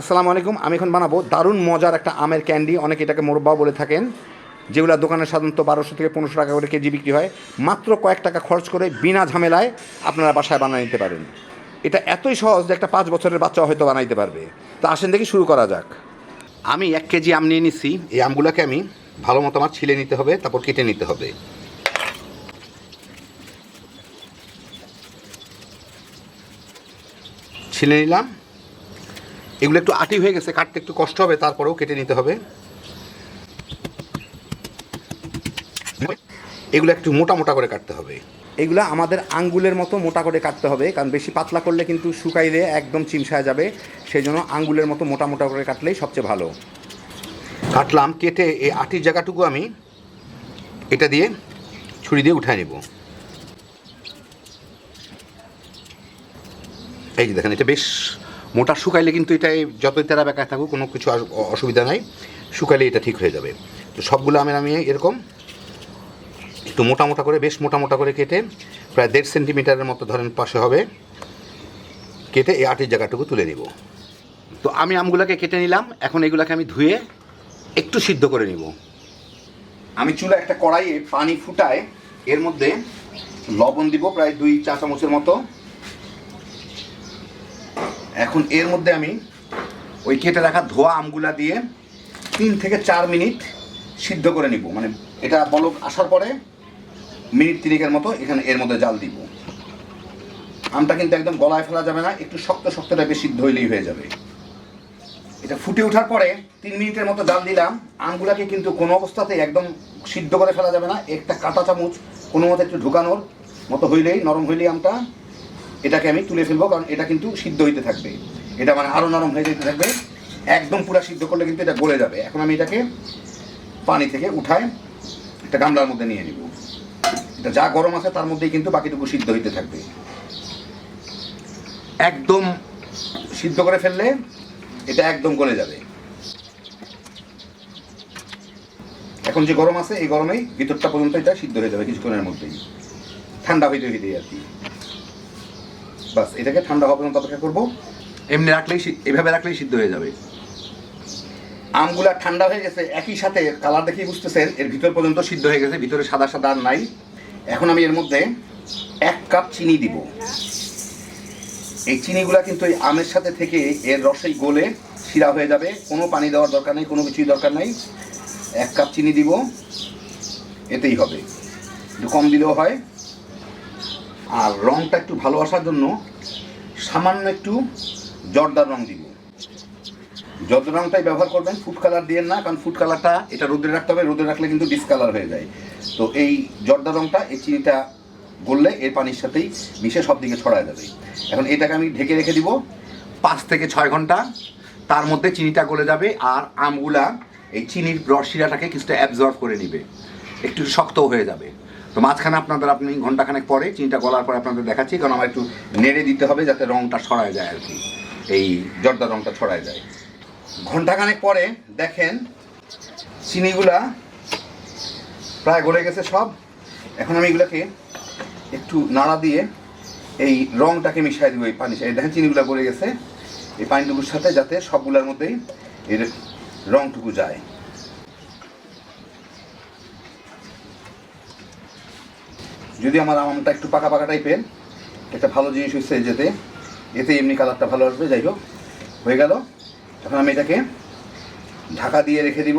আসসালামু আলাইকুম। আমি এখন বানাবো দারুণ মজার একটা আমের ক্যান্ডি। অনেকে এটাকে মোরব্বাও বলে থাকেন, যেগুলো দোকানে সাধারণত বারোশো থেকে পনেরোশো টাকা করে কেজি বিক্রি হয়। মাত্র কয়েক টাকা খরচ করে বিনা ঝামেলায় আপনারা বাসায় বানিয়ে নিতে পারেন। এটা এতই সহজ যে একটা পাঁচ বছরের বাচ্চা হয়তো বানাইতে পারবে। তো আসেন দেখি শুরু করা যাক। আমি এক কেজি আম নিয়ে নিচ্ছি এই আমগুলোকে আমি ভালো মতো আমার ছিলে নিতে হবে, তারপর কেটে নিতে হবে। ছিলে নিলাম। এগুলো একটু আটি হয়ে গেছে কাটতে একটু কষ্ট হবে তারপরেও কেটে নিতে হবে। এগুলো একটু মোটা মোটা করে কাটতে হবে। এগুলো আমাদের আঙ্গুলের মতো মোটা করে কাটতে হবে কারণ বেশি পাতলা করলে কিন্তু শুকাইলে একদম চিমসায় যাবে। সেই জন্য আঙ্গুলের মতো মোটা মোটা করে কাটলেই সবচেয়ে ভালো। কাটলাম কেটে এই আটির জায়গাটুকু আমি এটা দিয়ে ছুরি দিয়ে উঠায় নেব। এই যে দেখেন এটা বেশ মোটা শুকাইলে কিন্তু এটা যতই তেরা বেকায় থাকুক, কোনো কিছু অসুবিধা নাই, শুকাইলে এটা ঠিক হয়ে যাবে। তো সবগুলো আমি আমি এরকম একটু মোটা মোটা করে, বেশ মোটা মোটা করে কেটে প্রায় দেড় সেন্টিমিটারের মতো ধরেন পাশে হবে, কেটে এই আটের জায়গাটুকু তুলে নিব। তো আমি আমগুলোকে কেটে নিলাম, এখন এগুলোকে আমি ধুয়ে একটু সিদ্ধ করে নিব। আমি চুলা একটা কড়াইয়ে পানি ফুটায় এর মধ্যে লবণ দিব প্রায় দুই চা চামচের মতো। এখন এর মধ্যে আমি ওই কেটে রাখা ধোয়া আমগুলা দিয়ে তিন থেকে চার মিনিট সিদ্ধ করে নিব। মানে এটা বলক আসার পরে মিনিট তিনেকের মতো এখানে এর মধ্যে জাল দিব। আমটা কিন্তু একদম গলায় ফেলা যাবে না, একটু শক্ত শক্ত টাইপের সিদ্ধ হইলেই হয়ে যাবে। এটা ফুটে ওঠার পরে তিন মিনিটের মতো জাল দিলাম। আমগুলাকে কিন্তু কোনো অবস্থাতেই একদম সিদ্ধ করে ফেলা যাবে না। একটা কাঁটা চামচ কোনো মতো একটু ঢুকানোর মতো হইলেই, নরম হইলেই আমটা এটাকে আমি তুলে ফেলব, কারণ এটা কিন্তু সিদ্ধ হইতে থাকবে। এটা মানে আরও নরম হয়ে যেতে থাকবে। একদম পুরা সিদ্ধ করলে কিন্তু এটা গলে যাবে। এখন আমি এটাকে পানি থেকে উঠায় একটা গামলার মধ্যে নিয়ে নিব। এটা যা গরম আছে তার মধ্যেই কিন্তু বাকিটুকু সিদ্ধ হইতে থাকবে। একদম সিদ্ধ করে ফেললে এটা একদম গলে যাবে। এখন যে গরম আছে, এই গরমেই ভিতরটা পর্যন্ত এটা সিদ্ধ হয়ে যাবে কিছুক্ষণের মধ্যেই। ঠান্ডা হইতে হইতেই আর কি। বাস, এটাকে ঠান্ডা হওয়া পর্যন্ত অপেক্ষা করব। এমনি রাখলেই এভাবে রাখলেই সিদ্ধ হয়ে যাবে। আমগুলা ঠান্ডা হয়ে গেছে, একই সাথে কালার দেখেই বুঝতেছেন, এর ভিতর পর্যন্ত সিদ্ধ হয়ে গেছে, ভিতরে সাদা সাদা আর নাই। এখন আমি এর মধ্যে এক কাপ চিনি দিব। এই চিনিগুলা কিন্তু এই আমের সাথে থেকে এর রসেই গলে শিরা হয়ে যাবে। কোনো পানি দেওয়ার দরকার নেই, কোনো কিছুই দরকার নেই। এক কাপ চিনি দিব, এতেই হবে। একটু কম দিলেও হয়। আর রংটা একটু ভালো আসার জন্য সামান্য একটু জর্দার রং দিব। জর্দার রংটাই ব্যবহার করবেন ফুড কালার দিয়ে না, কারণ ফুড কালারটা এটা রোদে রাখতে হবে, রোদে রাখলে কিন্তু ডিসকালার হয়ে যায়। তো এই জর্দার রংটা, এই চিনিটা গললে এর পানির সাথেই মিশে সব দিকে ছড়ায় যাবে। এখন এটাকে আমি ঢেকে রেখে দিব পাঁচ থেকে ছয় ঘণ্টা। তার মধ্যে চিনিটা গলে যাবে আর আমগুলা, এই চিনির রস শিরাটাকে কিছুটা অ্যাবজর্ব করে নিবে। একটু শক্তও হয়ে যাবে। তো মাঝখানে আপনাদের আপনি ঘন্টাখানেক পরে চিনিটা গলার পরে আপনাদের দেখাচ্ছি, কারণ আমার একটু নেড়ে দিতে হবে যাতে রংটা ছড়ায় যায় আর কি। এই জর্দা রংটা ছড়ায় যায়। ঘন্টাখানেক পরে দেখেন চিনিগুলা প্রায় গলে গেছে সব। এখন আমি এগুলোকে একটু নাড়া দিয়ে এই রংটাকে মিশিয়ে দিব এই পানি এই দেখেন চিনিগুলো গলে গেছে। এই পানিটুকুর সাথে যাতে সবগুলোর মধ্যেই এর রংটুকু যায়। যদি আমার আমটা একটু পাকা পাকা টাইপের একটা ভালো জিনিস হচ্ছে যেতে, এতে এমনি কালারটা ভালো আসবে, যাই হোক, হয়ে গেল। এখন আমি এটাকে ঢাকা দিয়ে রেখে দিব।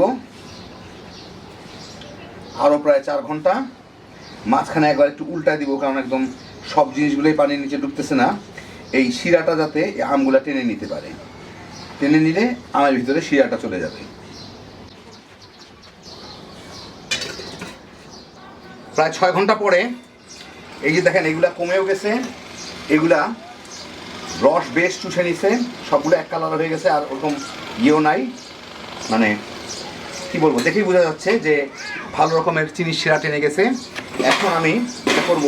আরও প্রায় চার ঘণ্টা। মাঝখানে একবার একটু উল্টা দিব, কারণ একদম সব জিনিসগুলোই পানির নিচে ঢুকতেছে না। এই শিরাটা যাতে আমগুলা টেনে নিতে পারে। টেনে নিলে আমার ভিতরে শিরাটা চলে যাবে। প্রায় ছয় ঘণ্টা পরে এই যে দেখেন, এগুলা কমেও গেছে। এগুলা রস বেশ চুষে নিছে। সবগুলো এক কালার হয়ে গেছে, আর ওরকম ইয়েও নাই। মানে কি বলব, দেখেই বোঝা যাচ্ছে যে ভালো রকমের চিনি শিরা টেনে গেছে। এখন আমি এটা করব।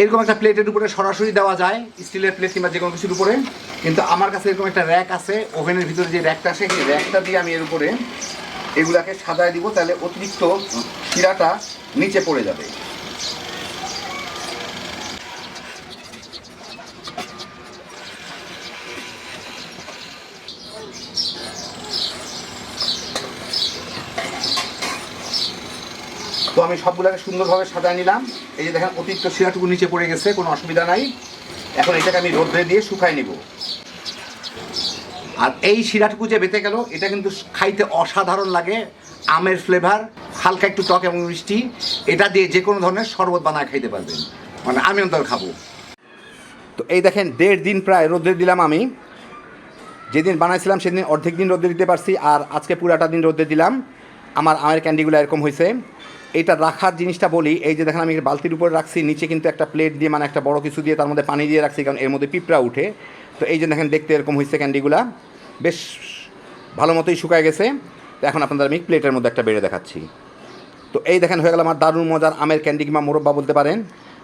এরকম একটা প্লেটের উপরে সরাসরি দেওয়া যায়, স্টিলের প্লেট কিংবা যে কোনো কিছুর উপরে। কিন্তু আমার কাছে এরকম একটা র্যাক আছে, ওভেনের ভিতরে যে র্যাকটা আছে, সেই র্যাকটা দিয়ে আমি এর উপরে এগুলাকে সাজায় দিব, তাহলে অতিরিক্ত শিরাটা নিচে পড়ে যাবে। তো আমি সবগুলোকে সুন্দরভাবে সাজায় নিলাম। এই যে দেখেন, অতিরিক্ত শিরাটুকু নিচে পড়ে গেছে, কোনো অসুবিধা নাই। এখন এটাকে আমি রোদ্রে দিয়ে শুকাই নিব। আর এই শিরাটুকু যে বেঁচে গেল, এটা কিন্তু খাইতে অসাধারণ লাগে, আমের ফ্লেভার হালকা একটু টক এবং মিষ্টি। এটা দিয়ে যে কোনো ধরনের শরবত বানায় খাইতে পারবেন। মানে আমি অন্তর খাব। তো এই দেখেন, দেড় দিন প্রায় রোদ্রে দিলাম আমি। যেদিন বানাইছিলাম, সেদিন অর্ধেক দিন রোদে দিতে পারছি, আর আজকে পুরাটা দিন রোদে দিলাম। আমার আমের ক্যান্ডিগুলো এরকম হয়েছে এইটা রাখার জিনিসটা বলি, এই যে দেখেন, আমি বালতির উপরে রাখছি, নিচে কিন্তু একটা প্লেট দিয়ে মানে একটা বড় কিছু দিয়ে, তার মধ্যে পানি দিয়ে রাখছি, কারণ এর মধ্যে পিঁপড়া উঠে। তো এই যে দেখেন, দেখতে এরকম হয়েছে ক্যান্ডিগুলা। বেশ ভালো মতোই শুকায় গেছে। তো এখন আপনাদের আমি প্লেটের মধ্যে একটা বেড়ে দেখাচ্ছি। তো এই দেখেন, হয়ে গেল আমার দারুণ মজার আমের ক্যান্ডি কিংবা মোরব্বা বলতে পারেন।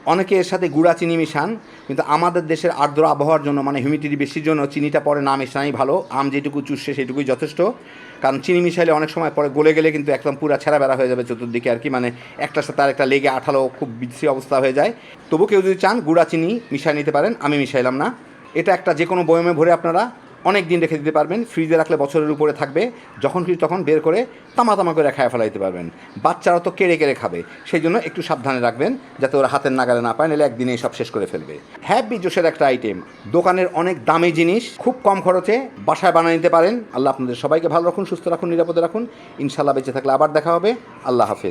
অনেকে এর সাথে গুঁড়া চিনি মিশান, কিন্তু আমাদের দেশের আর্দ্র আবহাওয়ার জন্য মানে হিউমিডিটি বেশির জন্য চিনিটা পরে না মেশানোই ভালো। আম যেটুকু চুষছে সেটুকুই যথেষ্ট। কারণ চিনি মিশাইলে অনেক সময় পরে গলে গেলে কিন্তু একদম পুরা ছেঁড়া বেড়া হয়ে যাবে চতুর্দিকে আর কি মানে একটার সাথে আরেকটা লেগে আঠালো খুব বিশ্রী অবস্থা হয়ে যায়। তবু কেউ যদি চান গুঁড়া চিনি মিশিয়ে নিতে পারেন, আমি মিশাইলাম না। এটা একটা যে কোনো বয়মে ভরে আপনারা অনেক দিন রেখে দিতে পারবেন, ফ্রিজে রাখলে বছরের উপরে থাকবে, যখন খুশি তখন বের করে তামা তামা করে খায় ফেলাইতে পারবেন। বাচ্চারা তো কেড়ে কেড়ে খাবে সেই জন্য একটু সাবধানে রাখবেন, যাতে ওরা হাতের নাগালে না পায়, নাহলে একদিনেই সব শেষ করে ফেলবে। হ্যাপি জোসের একটা আইটেম দোকানের অনেক দামি জিনিস, খুব কম খরচে বাসায় বানিয়ে নিতে পারেন। আল্লাহ আপনাদের সবাইকে ভালো রাখুন, সুস্থ রাখুন, নিরাপদে রাখুন। ইনশাল্লাহ বেঁচে থাকলে আবার দেখা হবে। আল্লাহ হাফেজ।